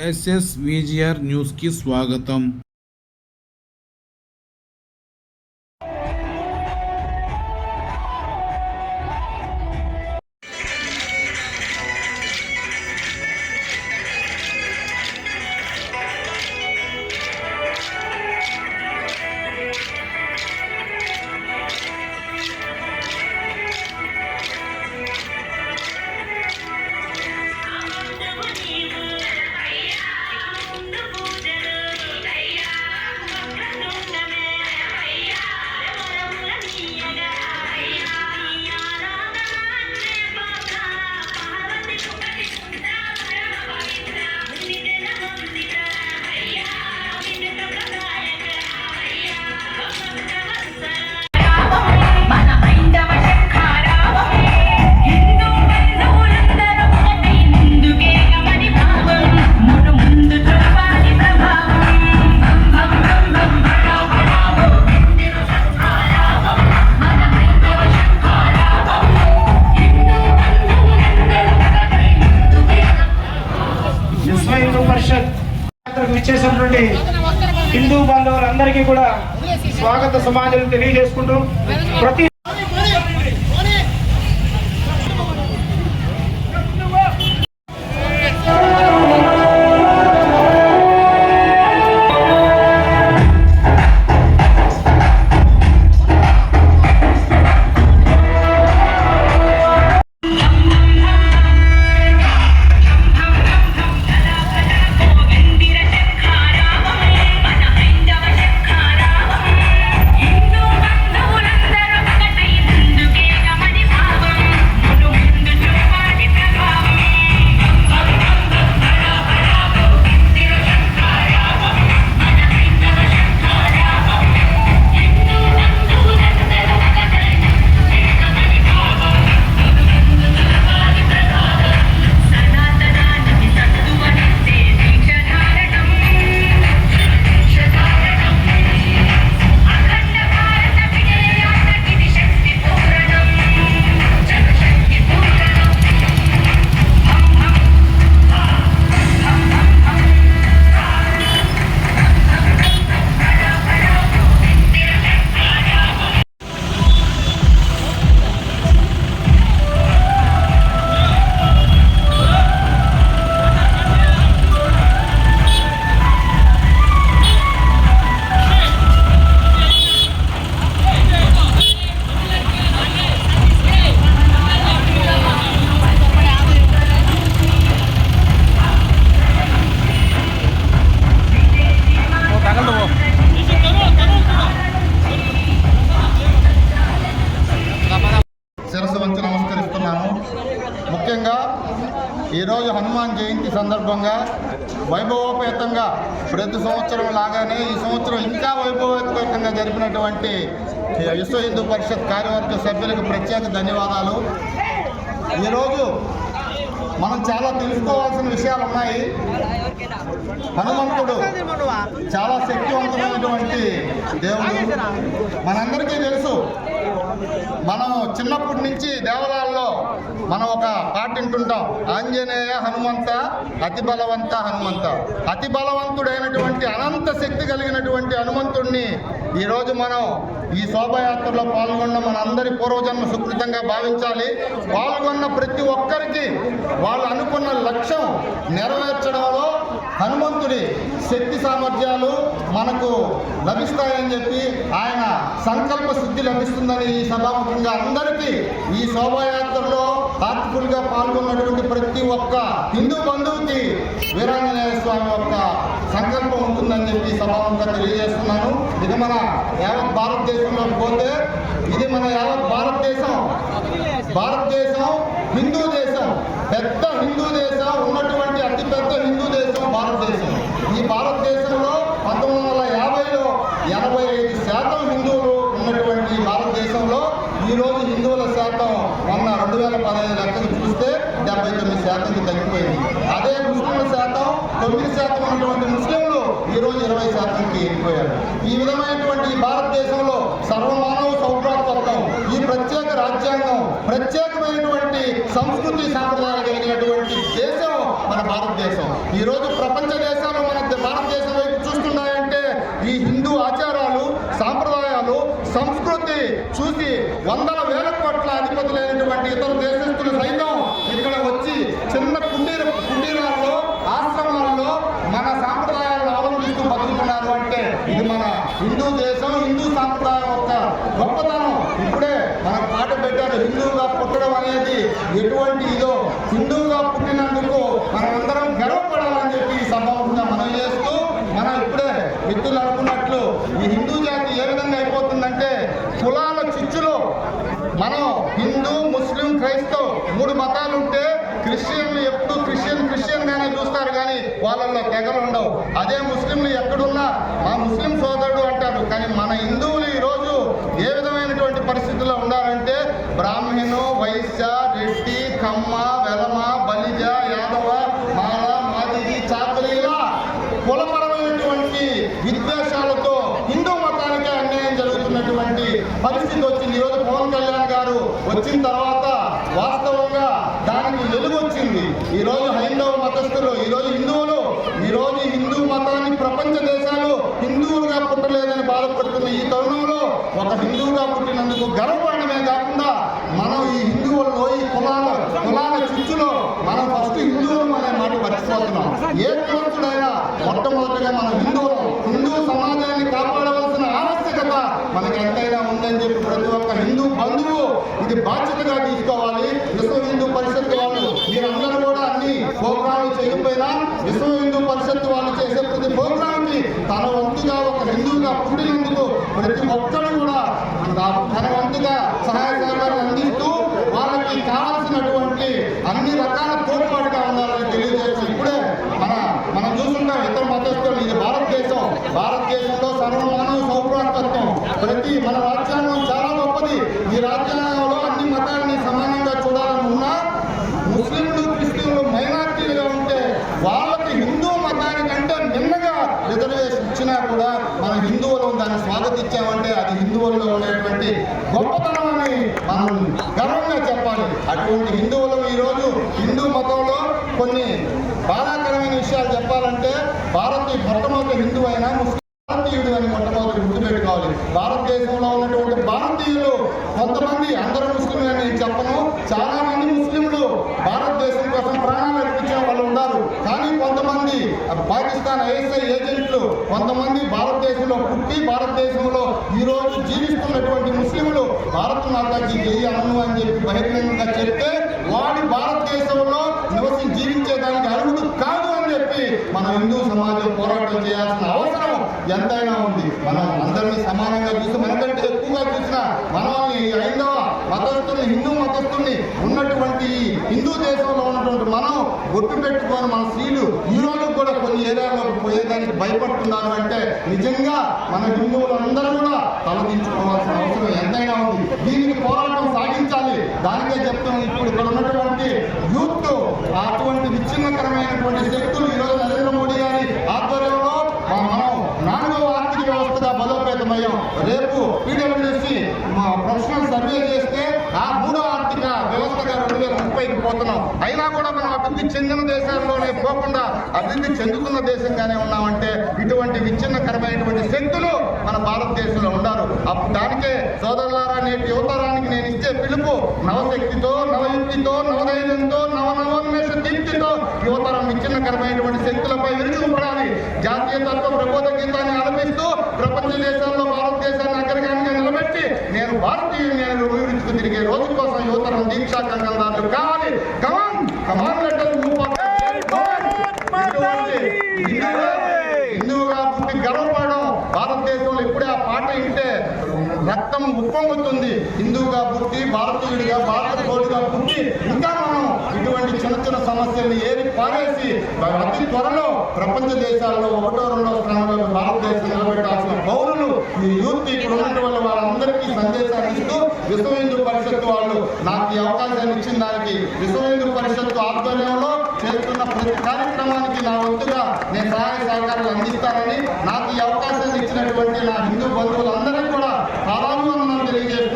SS VGR న్యూస్కి స్వాగతం విశ్వ హిందూ పరిషత్ ఇచ్చేసినటువంటి హిందూ బంధువులందరికీ కూడా స్వాగత సమాజం తెలియజేసుకుంటూ ప్రతి ఈరోజు హనుమాన్ జయంతి సందర్భంగా వైభవోపేతంగా ప్రతి సంవత్సరం లాగానే ఈ సంవత్సరం ఇంకా వైభవోపేతంగా జరిపినటువంటి విశ్వ హిందూ పరిషత్ కార్యవర్గ సభ్యులకు ప్రత్యేక ధన్యవాదాలు. ఈరోజు మనం చాలా తెలుసుకోవాల్సిన విషయాలు ఉన్నాయి. హనుమంతుడు చాలా శక్తివంతమైనటువంటి దేవుడు. మనందరికీ తెలుసు మనం చిన్నప్పటి నుంచి దేవాలయాల్లో మనం ఒక పాట వింటుంటాం. ఆంజనేయ హనుమంత అతి బలవంత హనుమంత. అతి బలవంతుడైనటువంటి అనంత శక్తి కలిగినటువంటి హనుమంతుడిని ఈరోజు మనం ఈ శోభయాత్రలో పాల్గొన్న మనందరి పూర్వజన్మ సుకృతంగా భావించాలి. పాల్గొన్న ప్రతి ఒక్కరికి వాళ్ళు అనుకున్న లక్ష్యం నెరవేర్చడంలో హనుమంతుడి శక్తి సామర్థ్యాలు మనకు లభిస్తాయని చెప్పి ఆయన సంకల్ప సిద్ధి లభిస్తుందని ఈ సభాముఖంగా అందరికీ ఈ శోభాయాత్రలో హార్ట్ఫుల్గా పాల్గొన్నటువంటి ప్రతి ఒక్క హిందూ బంధువుకి వీరాంజనేయ స్వామి యొక్క సంకల్పం ఉంటుందని చెప్పి సభాముఖంగా తెలియజేస్తున్నాను. ఇది మన యావత్ భారతదేశంలో పోతే ఇది మన యావత్ భారతదేశం. భారతదేశం హిందూ దేశం పెద్ద హిందూ దేశం ఉన్నటువంటి అతిపెద్ద హిందూ దేశం భారతదేశం ఈ భారతదేశంలో పంతొమ్మిది వందల యాభైలో ఎనభై ఐదు శాతం హిందువులు ఉన్నటువంటి భారతదేశంలో ఈరోజు హిందువుల శాతం మొన్న రెండు వేల పదహైదు లక్షలు చూస్తే డెబ్బై తొమ్మిది శాతంకి తగ్గిపోయింది. అదే ముస్లింల శాతం తొమ్మిది శాతం ఉన్నటువంటి ముస్లింలు ఈరోజు ఇరవై శాతంకి వెళ్ళిపోయారు ఈ విధమైనటువంటి భారతదేశంలో సర్వమానవ సౌభ్రాతత్వం ఈ ప్రత్యేక రాజ్యాంగం ప్రత్యేకమైనటువంటి సంస్కృతి సాంప్రదాయాలు కలిగినటువంటి దేశం మన భారతదేశం. ఈ రోజు ప్రపంచ దేశాలు మన భారతదేశం వైపు చూస్తున్నాయంటే ఈ హిందూ ఆచారాలు సాంప్రదాయాలు సంస్కృతి చూసి వందల వేల కోట్ల అధిపతులైనటువంటి ఇతర దేశస్తులు సైతం ఇక్కడ వచ్చి చిన్న కుండీర కుండీరాల్లో ఆశ్రమాల్లో మన సాంప్రదాయాలను అవలంబిస్తూ బతుకుతున్నారు అంటే ఇది మన హిందూ దేశం హిందూ సాంప్రదాయం యొక్క గొప్పతనం. ఇప్పుడే మన పాట పెట్టారు హిందువుగా పుట్టడం అనేది ఎటువంటి ఇదో హిందువుగా పుట్టినందుకు మనమందరం గర్వపడాలని చెప్పి ఈ సంభవంగా మనం చేస్తూ మనం ఇప్పుడే మిత్రులు అనుకున్నట్లు ఈ హిందూ జాతి ఏ విధంగా అయిపోతుందంటే కులా చిచ్చులో మనం హిందూ ముస్లిం క్రైస్తవ్ మూడు మతాలు ఉంటే క్రిస్టియన్లు ఎప్పుడు క్రిస్టియన్ క్రిస్టియన్ గానే చూస్తారు కానీ వాళ్ళల్లో ఉండవు అదే ముస్లింలు ఎక్కడున్నా మా ముస్లిం సోదరుడు అంటారు. కానీ మన హిందువులు ఈరోజు ఏ విధమైనటువంటి పరిస్థితుల్లో ఉన్నారంటే బ్రాహ్మణు వైశ్య రెడ్డి కమ్మ వెలమ బలిజ యాదవ మాల మాదిరి చాకలీల కులపరమైనటువంటి విద్వేషాలతో హిందూ మతానికి అన్యాయం జరుగుతున్నటువంటి పరిస్థితి వచ్చింది. ఈరోజు పవన్ కళ్యాణ్ గారు వచ్చిన తర్వాత వాస్తవంగా దానికి వెలుగు వచ్చింది ఈరోజు హైందవ మతస్థులు ఈరోజు హిందువులు ఈరోజు హిందూ మతాన్ని ప్రపంచ దేశాలు హిందువులుగా పుట్టలేదని బాధపడుతున్న ఈ తరుణంలో ఒక హిందువుగా పుట్టినందుకు గర్వపడమే కాకుండా మనం ఈ హిందువుల్లో ఈ కులాల కులాల చిచ్చులో మనం ఫస్ట్ హిందువులు అనే మాట మర్చిపోతున్నాం ఏ మొట్టమొదటిగా మన హిందువులు హిందూ సమాజాన్ని కాపాడవలసిన ఆవశ్యకత మనకి ఎంతైనా ఉందని చెప్పి ప్రతి ఒక్క హిందూ బంధువు ఇది బాధ్యతగా తీసుకోవాలి విశ్వ హిందూ పరిషత్ వాళ్ళు మీరందరూ కూడా అన్ని ప్రోగ్రాములు చేయకపోయినా విశ్వ హిందూ పరిషత్ వాళ్ళు చేసే ప్రతి ప్రోగ్రామ్ తన వంతుగా ఒక హిందువుగా పుట్టినందుకు ప్రతి ఒక్కరు కూడా తన వంతుగా సహాయ సహకారాలు అందిస్తూ వాళ్ళకి కావాల్సినటువంటి అన్ని రకాల తోడ్పాటుగా ఉండాలని తెలియజేసి ఇప్పుడే మన మనం చూస్తుంటాం ఇతర మతస్థులు ఇది భారతదేశం భారతదేశంలో సర్వమానవ సౌభ్రాతత్వం ప్రతి మన రాజ్యాంగం చాలా గొప్పది ఈ రాజ్యాంగంలో అన్ని మతాలని సమానంగా చూడాలని ఉన్నా ముస్లింలు క్రిస్టియన్లు మైనార్టీలుగా ఉంటే వాళ్ళకి హిందూ మతానికంటే నిన్నగా రిజర్వేషన్ ఇచ్చినా కూడా మన హిందువులు దాన్ని స్వాగతించామంటే అది అనేటువంటి గొప్పతనాన్ని గొప్పతనం మనం గర్వంగా చెప్పాలి. అటువంటి హిందువులు ఈరోజు హిందూ మతంలో కొన్ని బాధాకరమైన విషయాలు చెప్పాలంటే భారతీయ మొట్టమొదటి హిందూ అయినా ముస్లిం భారతీయుడు అని మొట్టమొదటి గుర్తుపెట్టుకోవాలి. భారతదేశంలో ఉన్నటువంటి భారతీయులు కొంతమంది అందరూ ముస్లింలు అని నేను చెప్పను. చాలా మంది ముస్లింలు భారతదేశం కోసం ప్రాణాలు అర్పించిన వాళ్ళు ఉన్నారు. కానీ కొంతమంది పాకిస్తాన్ ఐఎస్ఐ ఏజెంట్లు కొంతమంది భారతదేశంలో పుట్టి భారతదేశంలో ఈ రోజు జీవిస్తున్నటువంటి ముస్లింలు భారత మాతాకి జై అను అని చెప్పి బహిరంగంగా చెప్తే వాడి భారతదేశంలో నివసి జీవించేదానికి అర్హుడు కాదు అని చెప్పి మన హిందూ సమాజం పోరాటం చేయాల్సిన అవసరం ఎంతైనా ఉంది. మనం అందరినీ సమానంగా చూసి మనకంటే ఎక్కువగా చూసిన మనల్ని ఐందవ ఐదవ మతస్థుల్ని హిందూ మతస్థుల్ని ఉన్నటువంటి హిందూ దేశంలో ఉన్నటువంటి మనం గుర్తు పెట్టుకొని మన స్త్రీలు ఈ రోజు కూడా కొన్ని ఏరియాలో పోయేదానికి భయపడుతున్నారు అంటే నిజంగా మన హిందువులందరూ కూడా తలదించుకోవాల్సిన అవసరం ఎంతైనా ఉంది. దీనికి పోరాటం సాగించాలి. దానికే చెప్తున్నాను ఇప్పుడు ఇక్కడ ఉన్నటువంటి యూత్ అటువంటి విచ్ఛిన్నకరమైనటువంటి శక్తులు ఈరోజు నరేంద్ర మోడీ గారి ఆధ్వర్యంలో మా- మనం నాన్న ఆర్థిక వ్యవస్థ బలోపేతమయ్యాం. రేపు పీడబ్ల్యూసి ప్రొఫెషనల్ సర్వే చేస్తే ఆ మూడో ఆర్థిక వ్యవస్థగా రెండు వేల ముప్పైకి పోతున్నాం. అయినా కూడా మనం అభివృద్ధి చెందిన దేశాల్లోనే పోకుండా అభివృద్ధి చెందుతున్న దేశంగానే ఉన్నామంటే ఇటువంటి విచ్ఛిన్నకరమైనటువంటి శక్తులు మన భారతదేశంలో ఉన్నారు దానికే సోదరులారా నేటి యువతరానికి నేను ఇచ్చే పిలుపు నవశక్తితో నవయుక్తితో నవధైర్యంతో నవనవోన్మేష దీప్తితో యువతరం విచ్ఛిన్నకరమైనటువంటి శక్తులపై విరుచుకుపడాలి. జాతీయ తత్వ ప్రబోధ గీతాన్ని ప్రపంచ దేశాల్లో భారతదేశాన్ని అగ్రగామిగా నిలబెట్టి నేను భారతీయుని నేను వివరించుకు తిరిగే రోజు కోసం యువతరం దీక్షా కంగందారులు కావాలి కమాన్ కమాన్ లెటర్ హిందువుగా పుట్టి గర్వపడడం భారతదేశంలో ఇప్పుడే ఆ పాట వింటే రక్తం ఉప్పొంగుతుంది. హిందువుగా పుట్టి భారతీయుడిగా భారత పౌరుడిగా పుట్టి ఇంకా మనం ఇటువంటి చిన్న చిన్న సమస్యల్ని ఏరి పారేసి అతి త్వరలో ప్రపంచ దేశాల్లో ఒకటో రెండో స్థానంలో భారతదేశం నిలబెట్టాల్సిన పౌరులు ఈ యూత్ ఇక్కడ ఉన్నటువంటి వల్ల వాళ్ళందరికీ సందేశాన్ని ఇస్తూ విశ్వ హిందూ పరిషత్ వాళ్ళు నాకు ఈ అవకాశాన్ని ఇచ్చిన దానికి విశ్వ హిందూ పరిషత్తు ఆధ్వర్యంలో చేస్తున్న ప్రతి కార్యక్రమానికి నా వంతుగా నేను సహాయ సహకారాలు అందిస్తానని నాకు ఈ అవకాశాన్ని ఇచ్చినటువంటి నా హిందూ బంధువులందరికీ కూడా Tabanlı olan belediye